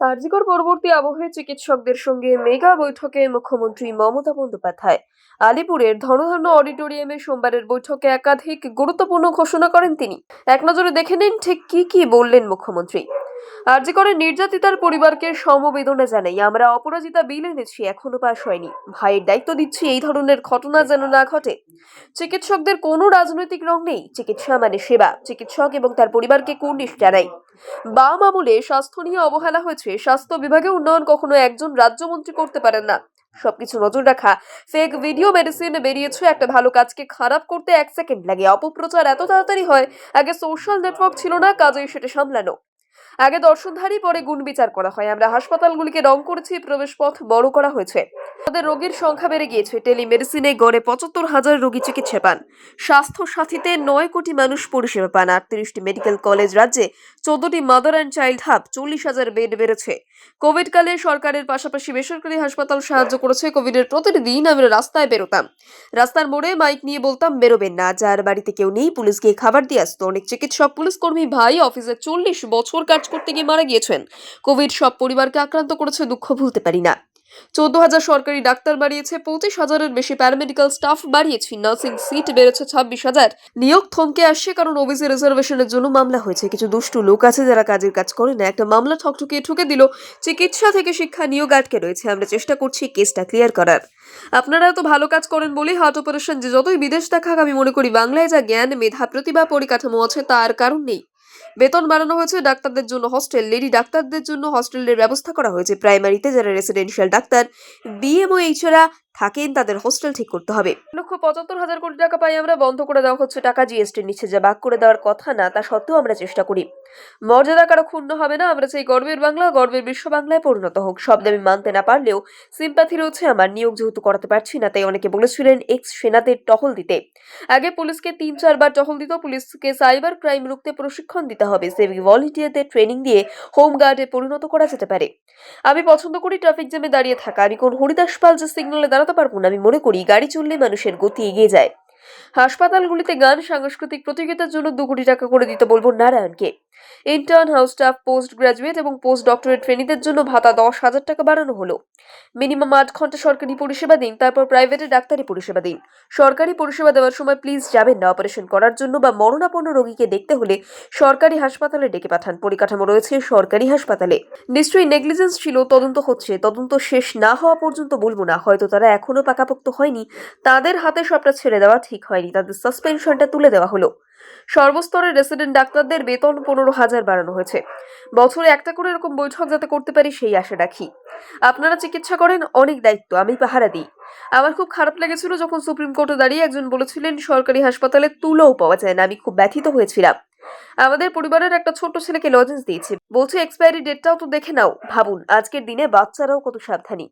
কার্যকর পরবর্তী আবহে চিকিৎসকদের সঙ্গে মেগা বৈঠকে মুখ্যমন্ত্রী মমতা বন্দ্যোপাধ্যায়। আলিপুরের ধনধন্য অডিটোরিয়ামে সোমবারের বৈঠকে একাধিক গুরুত্বপূর্ণ ঘোষণা করেন তিনি। এক নজরে দেখে নিন ঠিক কি কি বললেন মুখ্যমন্ত্রী। আরজিকরের নির্যাতিতার পরিবারকে সমবেদনা জানাই, আমরা অপরাজিতা বিল এনেছি, এখনও পাশ হয়নি। ভাইয়ের দায়িত্ব দিচ্ছি, এই ধরনের ঘটনা যেন না ঘটে। চিকিৎসকদের কোনো রাজনৈতিক রং নেই, চিকিৎসা মানে সেবা। চিকিৎসক এবং তার পরিবারকে কুর্নিশ জানাই। বাম আমলে স্বাস্থ্য নিয়ে অবহেলা হয়েছে, স্বাস্থ্য বিভাগে উন্নয়ন কখনো একজন রাজ্যমন্ত্রী করতে পারেন না। সবকিছু নজর রাখা ফেক ভিডিও মেডিসিন বেরিয়েছে, একটা ভালো কাজকে খারাপ করতে এক সেকেন্ড লাগে। অপপ্রচার এত তাড়াতাড়ি হয়, আগে সোশ্যাল নেটওয়ার্ক ছিল না কাজে সেটা সামলানো। আগে দর্শনধারী, পরে গুণ বিচার করা হয়। আমরা হাসপাতালগুলিকে রং করেছি প্রবেশ পথ বড় করা হয়েছে। তাদের রোগীর সংখ্যা বেড়ে গিয়েছে। টেলিমেডিসিনে গড়ে পঁচাত্তর হাজার রোগী চিকিৎসা পান। স্বাস্থ্য সাথীতে নয় কোটি মানুষ পরিষেবা পান। আটত্রিশটি মেডিকেল কলেজ রাজ্যে চোদ্দটি মাদার অ্যান্ড চাইল্ড হাব, চল্লিশ হাজার বেড বেড়েছে। কোভিডকালে সরকারের পাশাপাশি বেসরকারি হাসপাতাল সাহায্য করেছে কোভিডের প্রতিটি দিন আমরা রাস্তায় বেরোতাম। রাস্তার মোড়ে মাইক নিয়ে বলতাম, বেরোবেন না, যার বাড়িতে কেউ নেই পুলিশ গিয়ে খাবার দিয়ে আসতো। অনেক চিকিৎসক পুলিশ কর্মী ভাই অফিসে চল্লিশ বছর কাজ করতে গিয়ে মারা গিয়েছেন। কোভিড সব পরিবারকে আক্রান্ত করেছে, দুঃখ ভুলতে পারি না। চোদ্দ হাজার সরকারি ডাক্তার বাড়িয়েছে, পঁচিশ হাজারের বেশি প্যারামেডিক্যাল স্টাফ বাড়িয়েছি, নার্সিং সিট বেড়েছে ছাব্বিশ হাজার। নিয়োগ থমকে আসছে কারণ ওবিসি রিজার্ভেশনের জন্য মামলা হয়েছে। কিছু দুষ্টু লোক আছে যারা কাজের কাজ করে না। একটা মামলা ঠকঠকিয়ে ঠুকে দিল, চিকিৎসা থেকে শিক্ষা নিয়োগ আটকে রয়েছে। আমরা চেষ্টা করছি কেসটা ক্লিয়ার করার। আপনারা এত ভালো কাজ করেন বলেই হার্ট অপারেশন যে যতই বিদেশ দেখাক, আমি মনে করি বাংলায় যা জ্ঞান, মেধা, প্রতিভা, পরিকাঠামো আছে, তার কারণ নেই। বেতন বাড়ানো হয়েছে ডাক্তারদের জন্য হস্টেল লেডি ডাক্তারদের জন্য হস্টেলের ব্যবস্থা করা হয়েছে। প্রাইমারিতে যারা রেসিডেন্সিয়াল ডাক্তার বিএমও এইচরা থাকেন, তাদের হোস্টেল ঠিক করতে হবে। লক্ষ পঁচাত্তর হাজার কোটি টাকা পাই আমরা, বন্ধ করে দেওয়া হচ্ছে টাকা জিএসটির নিচে যা বাক করে দেওয়ার কথা না, তা সত্ত্বেও আমরা চেষ্টা করি। মর্যাদা কারও ক্ষুণ্ণ হবে না, আমরা সেই গর্বের বাংলা, গর্বের বিশ্ব বাংলায় পরিণত হোক। সব দাবি মানতে না পারলেও সিম্প্যাথি রয়েছে আমার, নিয়োগ যেহেতু করাতে পারছি না, তাই অনেকে বলেছিলেন এক্স সেনাদের টহল দিতে। আগে পুলিশকে তিন চারবার টহল দিত, পুলিশকে সাইবার ক্রাইম রুখতে প্রশিক্ষণ দিতে হবে সেভিং ভলেন্টিয়ারদের ট্রেনিং দিয়ে হোম গার্ডে পরিণত করা যেতে পারে। আমি পছন্দ করি ট্রাফিক জ্যামে দাঁড়িয়ে থাকা, আমি কোন হরিদাস পাল যে সিগন্যালে দাঁড়াতে পারব না। আমি মনে করি গাড়ি চললে মানুষের গতি এগিয়ে যায়। হাসপাতালগুলিতে গান, সাংস্কৃতিক প্রতিযোগিতার জন্য দু কোটি টাকা করে দিতে বলব নারায়ণকে। Intern house staff post graduate এবং পোস্ট ডক্টরেট ট্রেনিদের জন্য ভাতা দশ হাজার টাকা বাড়ানো হলো। মিনিমাম আট ঘণ্টা সরকারি পরিষেবা দিন, তারপর প্রাইভেটে ডাক্তারি পরিষেবা দিন। সরকারি পরিষেবা দেওয়ার সময় প্লিজ যাবেন না অপারেশন করার জন্য বা মরণাপন্ন রোগীকে দেখতে হলে সরকারি হাসপাতালে ডেকে পাঠান। পরিকাঠামো রয়েছে সরকারি হাসপাতালে। নিশ্চয়ই নেগলিজেন্স ছিল, তদন্ত হচ্ছে। তদন্ত শেষ না হওয়া পর্যন্ত বলব না। হয়তো তারা এখনও পাকাপোক্ত হয়নি। তাদের হাতে সবটা ছেড়ে দেওয়া ঠিক হয়নি তাদের সাসপেনশনটা তুলে দেওয়া হলো। সর্বস্তরের রেসিডেন্ট ডাক্তারদের বেতন পনেরো হাজার বাড়ানো হয়েছে। বছরে একটা করে এরকম বৈঠক যাতে করতে পারি, সেই আশা রাখি। আপনারা চিকিৎসা করেন, অনেক দায়িত্ব, আমি পাহারা দিই। আমার খুব খারাপ লেগেছিল যখন সুপ্রিম কোর্টে দাঁড়িয়ে একজন বলেছিলেন, সরকারি হাসপাতালে তুলোও পাওয়া যায় না, আমি খুব ব্যথিত হয়েছিলাম। আমাদের পরিবারের একটা ছোট ছেলেকে লজেন্স দিয়েছে। বলছে এক্সপায়ারি ডেটটাও তো দেখে নাও, ভাবুন, আজকের দিনে বাচ্চারাও কত সাবধানী।